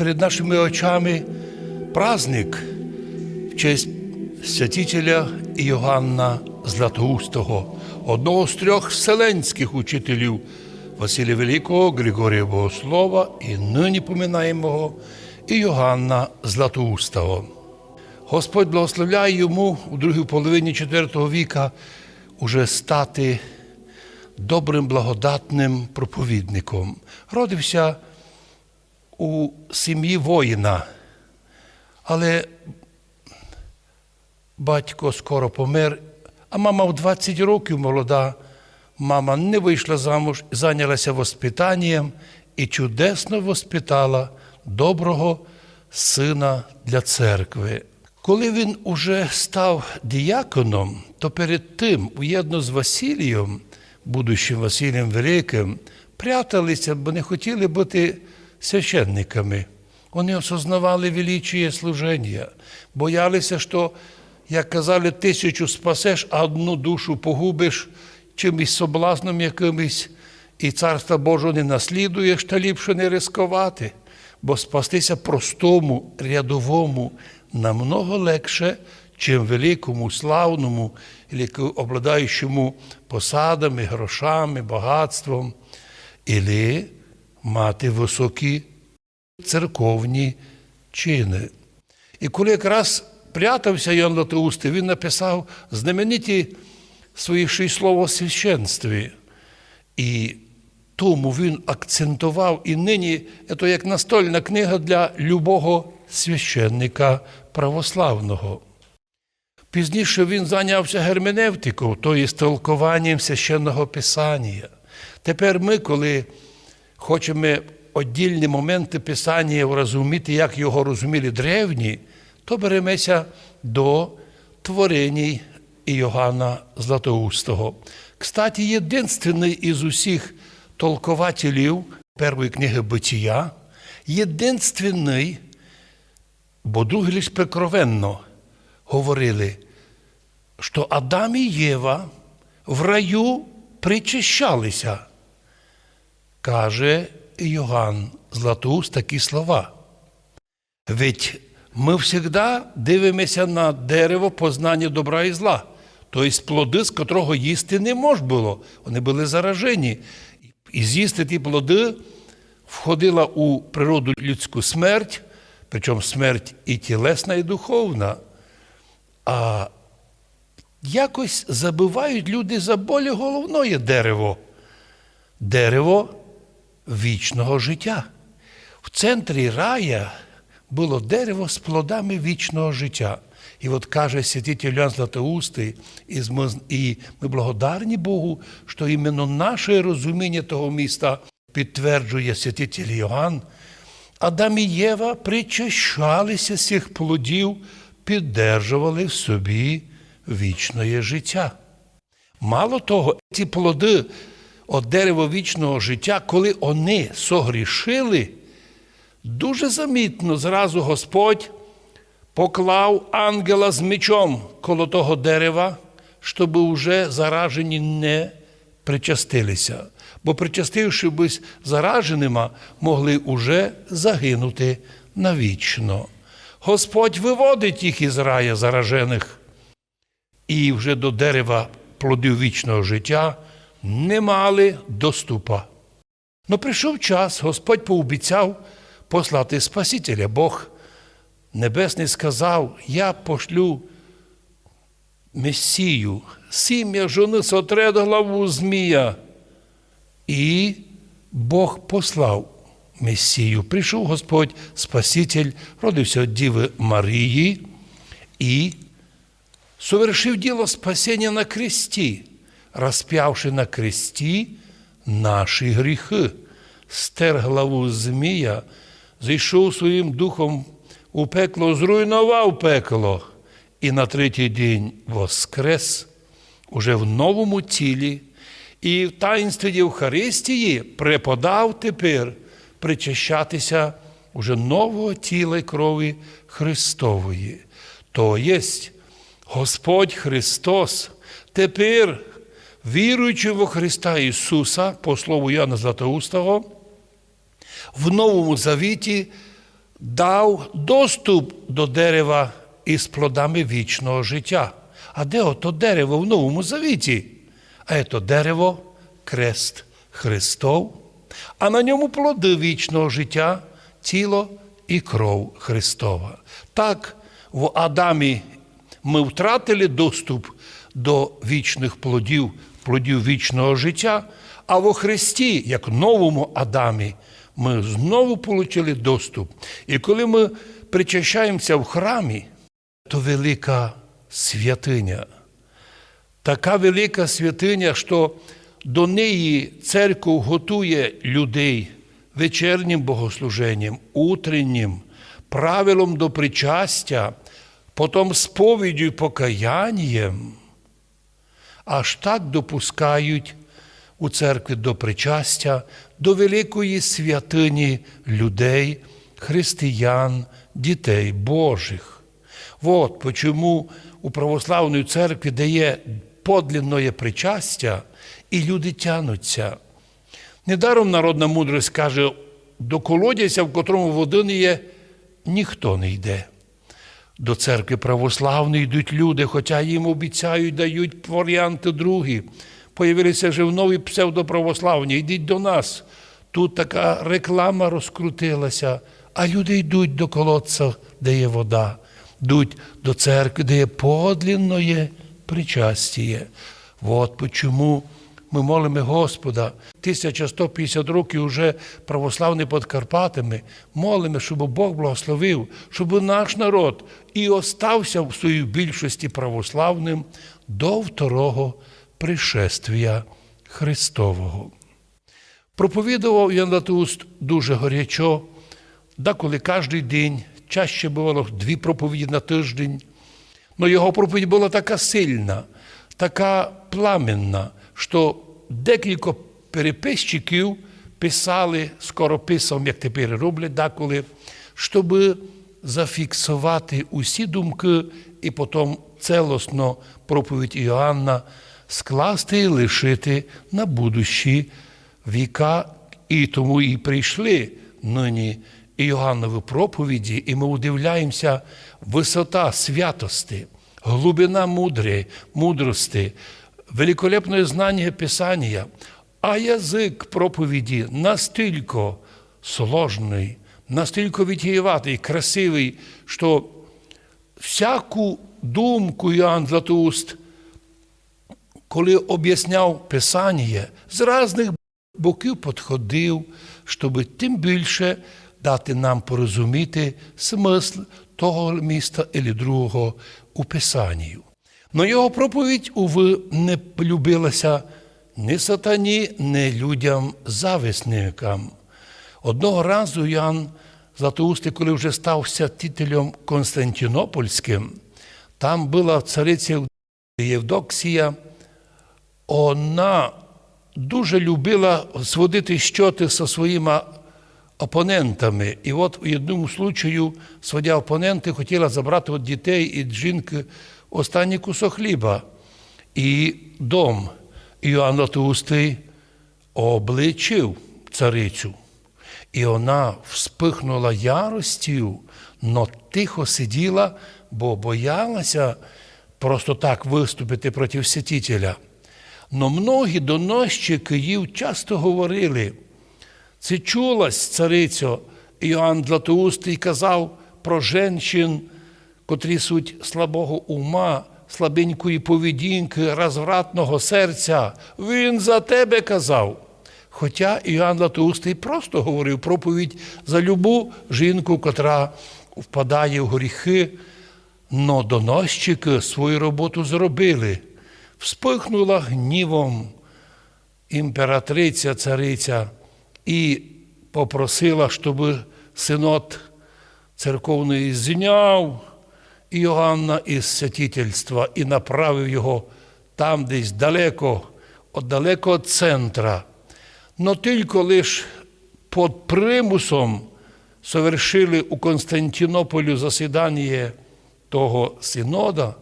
перед нашими очами праздник в честь святителя Іоганна Златоустого, одного з трьох вселенських учителів Василія Великого, Григорія Богослова і нині поминаємого Іоганна Златоустого. Господь благословляє йому у другій половині IV віка уже стати добрим благодатним проповідником. Родився у сім'ї воїна, але батько скоро помер, а мама в 20 років молода. Мама не вийшла замуж, зайнялася воспитанням і чудесно воспитала доброго сина для церкви. Коли він уже став діяконом, то перед тим, уєдно з Василієм, будущим Василієм Великим, пряталися, бо не хотіли бути священниками. Вони осознавали величіє служення, боялися, що, як казали, тисячу спасеш, а одну душу погубиш чимось соблазном якимось, і царства Божого не наслідуєш, та ліпше не ризикувати, бо спастися простому, рядовому намного легше, чим великому, славному, обладаючому посадами, грошами, багатством, і мати високі церковні чини. І коли якраз прятався Ян Латоусти, він написав знамениті свої шість слов о священстві. І тому він акцентував, і нині це як настольна книга для любого священника православного. Пізніше він зайнявся герменевтикою, тобто толкуванням священного писання. Тепер ми, коли хочемо віддільні моменти Писання розуміти, як його розуміли древні, то беремося до творень Іоганна Златоустого. Кстати, єдинственний із усіх толкователів першої книги Битія, єдинственний, бо другі лише прикровенно говорили, що Адам і Єва в раю причащалися. Каже Йоганн Златоуст такі слова. Ведь ми завжди дивимося на дерево познання добра і зла, тобто плоди, з котрого їсти не можна було. Вони були заражені. І з'їсти ті плоди входила у природу людську смерть, причому смерть і тілесна, і духовна. А якось забувають люди за болі головне дерево. Дерево вічного життя. В центрі рая було дерево з плодами вічного життя. І от каже святитель Ян Златоустий, і ми благодарні Богу, що іменно наше розуміння того міста підтверджує святитель Йоанн. Адам і Єва причащалися з цих плодів, піддержували в собі вічне життя. Мало того, ці плоди от дерева вічного життя, коли вони согрішили, дуже замітно зразу Господь поклав ангела з мечом коло того дерева, щоб уже заражені не причастилися. Бо причастившись зараженими, могли уже загинути навічно. Господь виводить їх із рая заражених, і вже до дерева плодів вічного життя не мали доступа. Но прийшов час, Господь пообіцяв послати Спасителя. Бог Небесний сказав: Я пошлю Месію, сім'я жони сотред главу Змія. І Бог послав Месію. Прийшов Господь Спаситель, родився від Діви Марії і совершив діло спасіння на кресті, розп'явши на кресті наші гріхи, стер главу Змія, зайшов своїм духом у пекло, зруйнував пекло і на третій день воскрес уже в новому тілі, і в таїнстві Євхаристії преподав тепер причащатися уже нового тіла й крові Христової. То єсть Господь Христос тепер, віруючи во Христа Ісуса, по слову Яна Златоустого, в Новому Завіті дав доступ до дерева із плодами вічного життя. А де ото дерево в Новому Завіті? А це дерево крест Христов, а на ньому плоди вічного життя, тіло і кров Христова. Так, в Адамі ми втратили доступ до вічних плодів, плодів вічного життя, а во Христі, як новому Адамі, ми знову отримали доступ. І коли ми причащаємося в храмі, то велика святиня. Така велика святиня, що до неї церква готує людей вечірнім богослуженням, утреннім, правилом до причастя, потім сповіддю і покаянням. Аж так допускають у церкві до причастя, до великої святині людей, християн, дітей Божих. Вот почему у православної церкві дає подлинне причастя, і люди тянуться. Недаром народна мудрость каже, до колодязя, в котрому води не є, ніхто не йде. До церкви православної йдуть люди, хоча їм обіцяють, дають варіанти другі. Появилися вже в нові псевдоправославні. Йдіть до нас. Тут така реклама розкрутилася, а люди йдуть до колодця, де є вода, йдуть до церкви, де є подлинне причастіє. От почому ми молимо Господа. 1150 років вже православні під Карпатами, молимо, щоб Бог благословив, щоб наш народ і остався в своїй більшості православним до второго пришествия Христового. Проповідував Ян Латуст дуже горячо, деколи кожен день, чаще бувало дві проповіді на тиждень. Но його проповідь була така сильна, така пламенна, що декілька переписчиків писали скорописом, як тепер роблять деколи, щоб зафіксувати усі думки і потім целосно проповідь Іоанна скласти і лишити на будущі віка. І тому і прийшли нині Іоаннові проповіді, і ми удивляємося висота святости, глибина мудрі, мудрости, великолепне знання Писання, а язик проповіді настільки сложний, настільки відгієватий, красивий, що всяку думку Іоанн Златоуст, коли об'ясняв Писання, з різних боків підходив, щоб тим більше дати нам порозуміти смисл того міста і другого у Писанні. Но його проповідь, уви, не полюбилася ні сатані, ні людям зависникам. Одного разу Ян Златоустий, коли вже став святителем Константинопольським, там була цариця Євдоксія, вона дуже любила сводити щоти зі своїми опонентами. І от у одному случаю сводя опоненти хотіла забрати від дітей і жінки останній кусок хліба. І дом Іоанн Златоустий обличив царицю. І вона вспихнула яростю, но тихо сиділа, бо боялася просто так виступити проти святителя. Но многі доносчики їй часто говорили, це чулась царицю, Іоанн Златоустий казав про жінчин, котрі суть слабого ума, слабенької поведінки, розвратного серця. Він за тебе казав. Хоча Іоанн Златоустий просто говорив проповідь за любу жінку, котра впадає в гріхи, но доносчики свою роботу зробили. Вспихнула гнівом імператриця, цариця і попросила, щоб синод церковний зняв Іоанна із святительства і направив його там, десь далеко, от далеко від центра. Но тільки лише під примусом совершили у Константинополю засідання того синода,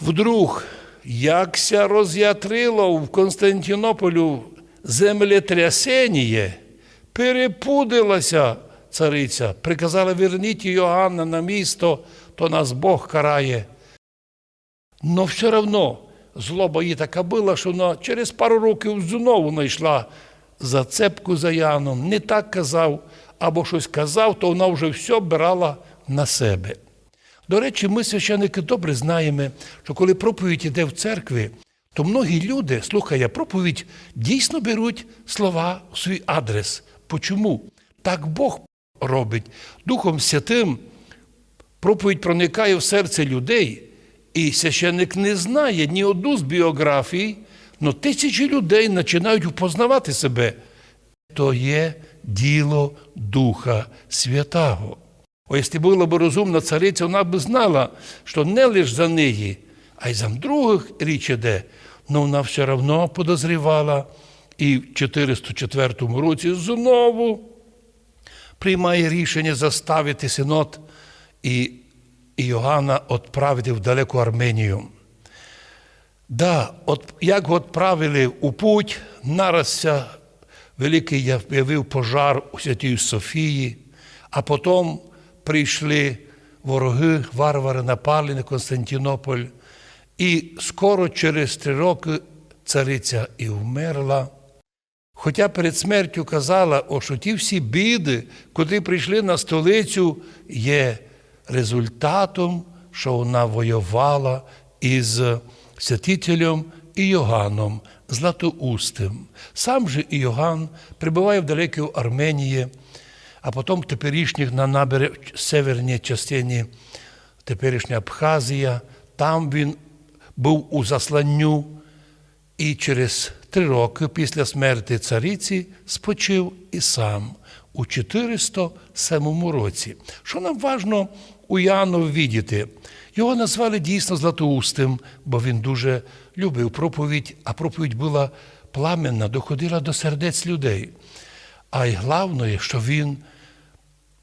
вдруг якся роз'ятрило в Константинополю землетрясення, перепудилася цариця, приказала верніть Йоанна на місто, то нас Бог карає. Но все одно злоба її така була, що вона через пару років знову знайшла зацепку за Яном, не так казав, або щось казав, то вона вже все брала на себе. До речі, ми, священники, добре знаємо, що коли проповідь іде в церкві, то многі люди, слухає проповідь, дійсно беруть слова в свій адрес. Почому? Так Бог робить. Духом Святим проповідь проникає в серце людей, і священник не знає ні одну з біографій, але тисячі людей починають впознавати себе. То є діло Духа Святого. О, якщо була б розумна цариця, вона б знала, що не лише за неї, а й за других річ іде, але вона все одно подозрівала і в 404 році знову приймає рішення заставити синод і Йоганна відправити в далеку Арменію. Да, от, як відправили у путь, наразся великий явив пожар у Святій Софії, а потім прийшли вороги, варвари напали на Константинополь, і скоро через три роки цариця і вмерла. Хоча перед смертю казала, що ті всі біди, куди прийшли на столицю, є результатом, що вона воювала із святителем Іоганном Златоустим. Сам же Іоганн прибуває в далекій Арменії, а потім теперішніх на набере северній частині теперішня Абхазія. Там він був у засланню і через три роки після смерті цариці спочив і сам у 407 році. Що нам важно у Яну видіти? Його назвали дійсно Златоустим, бо він дуже любив проповідь, а проповідь була пламенна, доходила до сердець людей. А й головне, що він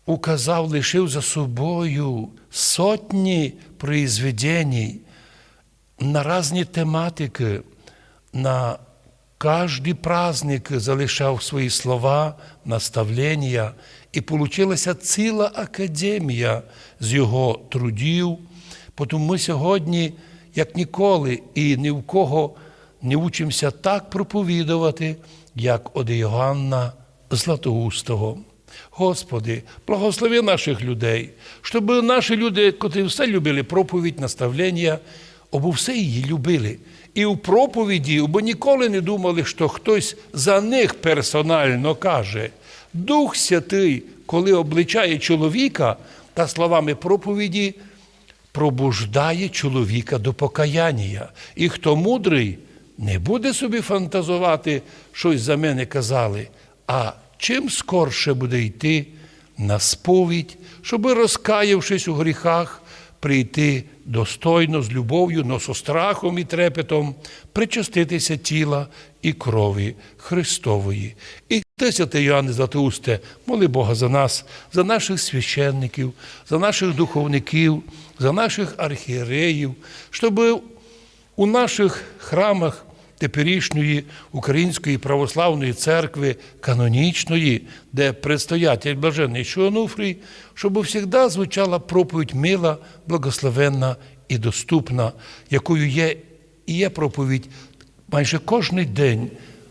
указав, лишив за собою сотні произведень на різні тематики, на кожний праздник залишав свої слова, наставлення, і получилася ціла академія з його трудів. Тому ми сьогодні, як ніколи, і ні в кого не учимося так проповідувати, як од Іоганна Златоустого. Господи, благослови наших людей, щоб наші люди, котрі все любили проповідь, наставлення, або все її любили. І у проповіді, бо ніколи не думали, що хтось за них персонально каже. Дух Святий, коли обличає чоловіка та словами проповіді, пробуждає чоловіка до покаяння. І хто мудрий, не буде собі фантазувати, щось за мене казали, а чим скорше буде йти на сповідь, щоб, розкаявшись у гріхах, прийти достойно з любов'ю, но со страхом і трепетом, причаститися тіла і крові Христової. І ти, Йоанни Златоусте, моли Бога за нас, за наших священників, за наших духовників, за наших архієреїв, щоб у наших храмах теперішньої Української православної церкви канонічної, де предстоятель блаженний Шуануфрій, щоб завжди звучала проповідь мила, благословенна і доступна, якою є і є проповідь майже кожний день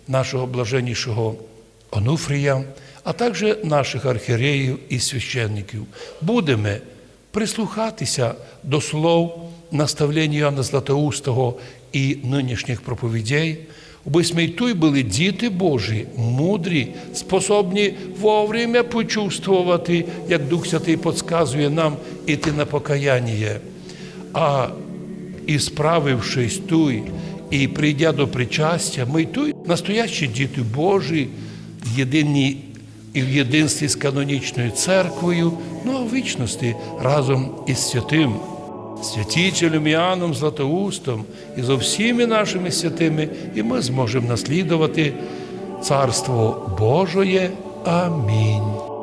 нашого блаженнішого Онуфрія, а також наших архієреїв і священників. Будемо прислухатися до слов наставлення Іоанна Златоустого і нинішніх проповідей, аби ми й той були діти Божі, мудрі, способні вовремя почувствувати, як Дух Святий підказує нам іти на покаяння. А і справившись туй, і прийдя до причастя, ми туй настоящі діти Божі, єдині і в єдинстві з канонічною церквою, ну а в вічності разом із святим святителем Іоанном Златоустом і зо всіми нашими святими, і ми зможемо наслідувати Царство Божоє. Амінь.